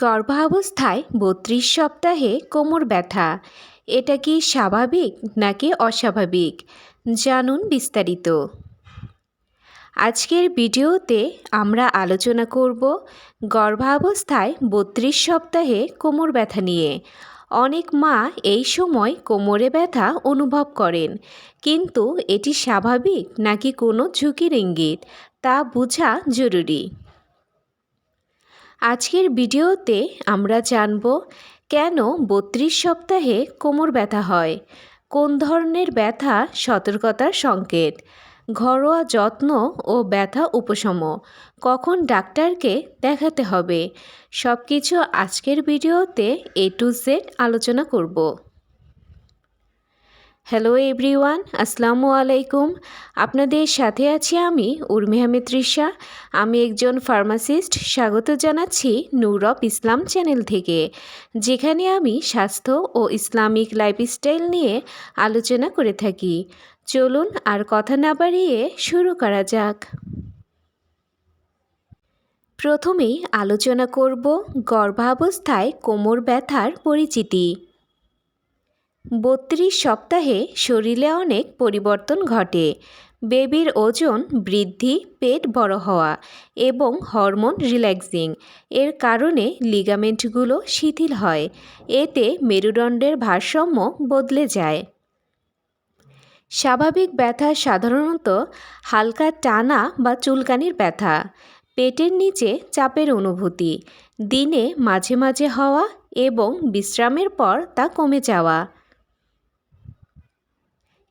গর্ভাবস্থায় বত্রিশ সপ্তাহে কোমর ব্যথা। এটা কি স্বাভাবিক নাকি অস্বাভাবিক? জানুন বিস্তারিত। আজকের ভিডিওতে আমরা আলোচনা করব গর্ভাবস্থায় বত্রিশ সপ্তাহে কোমর ব্যথা নিয়ে। অনেক মা এই সময় কোমরে ব্যথা অনুভব করেন, কিন্তু এটি স্বাভাবিক নাকি কোনো ঝুঁকির ইঙ্গিত তা বোঝা জরুরি। আজকের ভিডিওতে আমরা জানব কেন বত্রিশ সপ্তাহে কোমর ব্যথা হয়, কোন ধরনের ব্যথা, সতর্কতার সংকেত, ঘরোয়া যত্ন ও ব্যথা উপশম, কখন ডাক্তারকে দেখাতে হবে সব কিছু আজকের ভিডিওতে এ টু জেড আলোচনা করব। হ্যালো এভরিওয়ান আসসালামু আলাইকুম আপনাদের সাথে আছি আমি উর্মি আহমেদ তৃষা। আমি একজন ফার্মাসিস্ট স্বাগত জানাচ্ছি নূরব ইসলাম চ্যানেল থেকে, যেখানে আমি স্বাস্থ্য ও ইসলামিক লাইফস্টাইল নিয়ে আলোচনা করে থাকি। চলুন আর কথা না বাড়িয়ে শুরু করা যাক। প্রথমেই আলোচনা করব গর্ভাবস্থায় কোমর ব্যথার পরিচিতি। বত্রিশ সপ্তাহে শরীরে অনেক পরিবর্তন ঘটে। বেবির ওজন বৃদ্ধি, পেট বড় হওয়া এবং হরমোন রিল্যাক্সিং। এর কারণে লিগামেন্টগুলো শিথিল হয়। এতে মেরুদণ্ডের ভারসাম্য বদলে যায়। স্বাভাবিক ব্যথা সাধারণত হালকা টানা বা চুলকানির ব্যথা, পেটের নিচে চাপের অনুভূতি, দিনে মাঝে মাঝে হওয়া এবং বিশ্রামের পর তা কমে যাওয়া।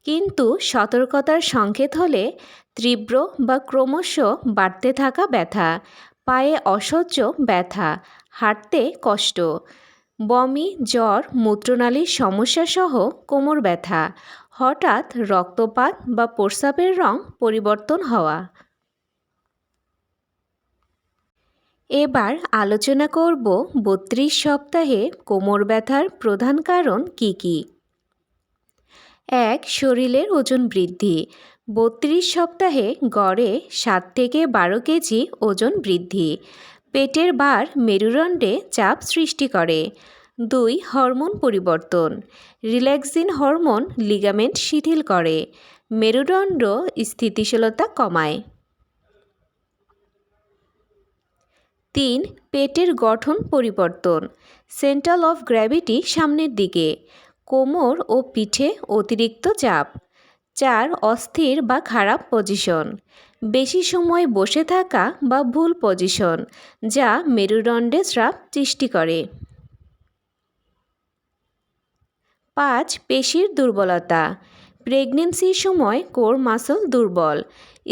কিন্তু সতর্কতার সংকেত হলে তীব্র বা ক্রমশ বাড়তে থাকা ব্যথা, পায়ে অসহ্য ব্যথা, হাঁটতে কষ্ট, বমি, জ্বর, মূত্রনালীর সমস্যাসহ কোমর ব্যথা, হঠাৎ রক্তপাত বা প্রস্রাবের রং পরিবর্তন হওয়া। এবার আলোচনা করব বত্রিশ সপ্তাহে কোমর ব্যথার প্রধান কারণ কি কী? এক, শরীরের ওজন বৃদ্ধি। বত্রিশ সপ্তাহে গড়ে সাত থেকে বারো কেজি ওজন বৃদ্ধি। পেটের বার মেরুদণ্ডে চাপ সৃষ্টি করে। দুই, হরমোন পরিবর্তন। রিল্যাক্সিন হরমোন লিগামেন্ট শিথিল করে। মেরুদণ্ড স্থিতিশীলতা কমায়। তিন, পেটের গঠন পরিবর্তন। সেন্ট্রাল অফ গ্র্যাভিটি সামনের দিকে। কোমর ও পিঠে অতিরিক্ত চাপ। চার, অস্থির বা খারাপ পজিশন। বেশি সময় বসে থাকা বা ভুল পজিশন, যা মেরুদণ্ডে স্রাব সৃষ্টি করে। পাঁচ, পেশির দুর্বলতা। প্রেগনেন্সির সময় কোর মাসল দুর্বল,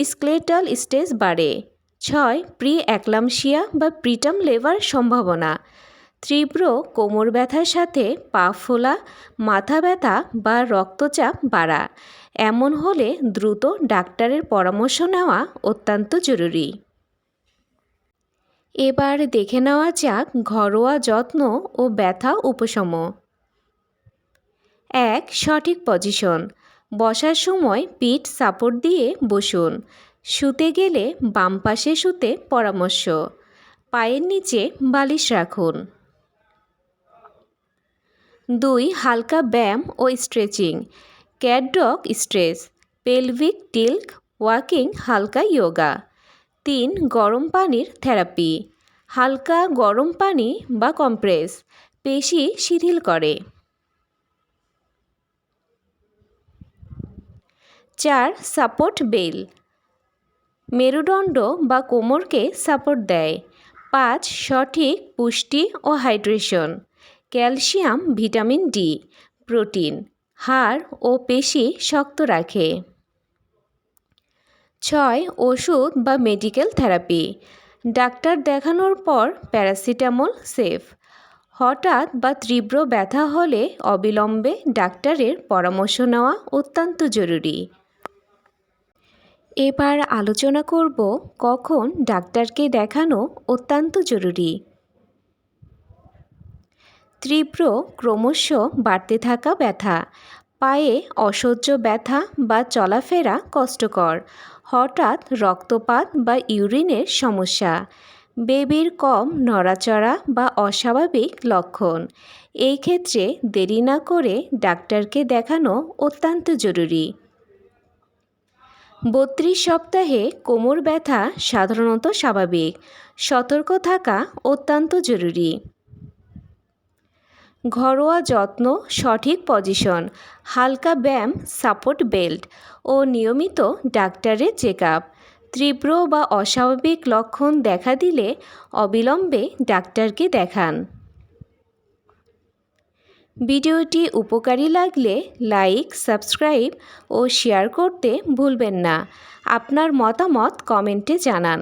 স্কেলেটাল স্টেজ বাড়ে। ছয় প্রি অ্যাক্লামশিয়া বা প্রিটাম লেভার সম্ভাবনা। তীব্র কোমর ব্যথার সাথে পা ফোলা, মাথা ব্যথা বা রক্তচাপ বাড়া। এমন হলে দ্রুত ডাক্তারের পরামর্শ নেওয়া অত্যন্ত জরুরি। এবার দেখে নেওয়া যাক ঘরোয়া যত্ন ও ব্যথা উপশম। এক, সঠিক পজিশন। বসার সময় পিঠ সাপোর্ট দিয়ে বসুন। শুতে গেলে বাম পাশে শুতে পরামর্শ। পায়ের নিচে বালিশ রাখুন। দুই, হালকা ব্যায়াম ও stretching. Cat dog stretch pelvic tilt, walking, হালকা ইয়োগা। তিন, গরম পানির থেরাপি। হালকা গরম পানি বা কম্প্রেস, পেশি শিথিল করে। চার, সাপোর্ট বেল। মেরুদণ্ড বা কোমরকে সাপোর্ট দেয়। পাঁচ, সঠিক পুষ্টি ও hydration. Calcium, vitamin D, protein, হাড় ও পেশি শক্ত রাখে। ছয়, ওষুধ বা মেডিকেল থেরাপি। ডাক্তার দেখানোর পর প্যারাসিটামল সেফ। হঠাৎ বা তীব্র ব্যথা হলে অবিলম্বে ডাক্তারের পরামর্শ নেওয়া অত্যন্ত জরুরি। এবার আলোচনা করব কখন ডাক্তারকে দেখানো অত্যন্ত জরুরি। তীব্র ক্রমশ বাড়তে থাকা ব্যথা। পায়ে অসহ্য ব্যথা বা চলাফেরা কষ্টকর। হঠাৎ রক্তপাত বা ইউরিনের সমস্যা। বেবির কম নড়াচড়া বা অস্বাভাবিক লক্ষণ। এই ক্ষেত্রে দেরি না করে ডাক্তারকে দেখানো অত্যন্ত জরুরি। বত্রিশ সপ্তাহে কোমর ব্যথা সাধারণত স্বাভাবিক। সতর্ক থাকা অত্যন্ত জরুরি। ঘরোয়া যত্ন, সঠিক পজিশন, হালকা ব্যায়াম, সাপোর্ট বেল্ট ও নিয়মিত ডাক্তারের চেক আপ তীব্র বা অস্বাভাবিক লক্ষণ দেখা দিলে অবিলম্বে ডাক্তারকে দেখান। ভিডিওটি উপকারী লাগলে লাইক, সাবস্ক্রাইব ও শেয়ার করতে ভুলবেন না। আপনার মতামত কমেন্টে জানান।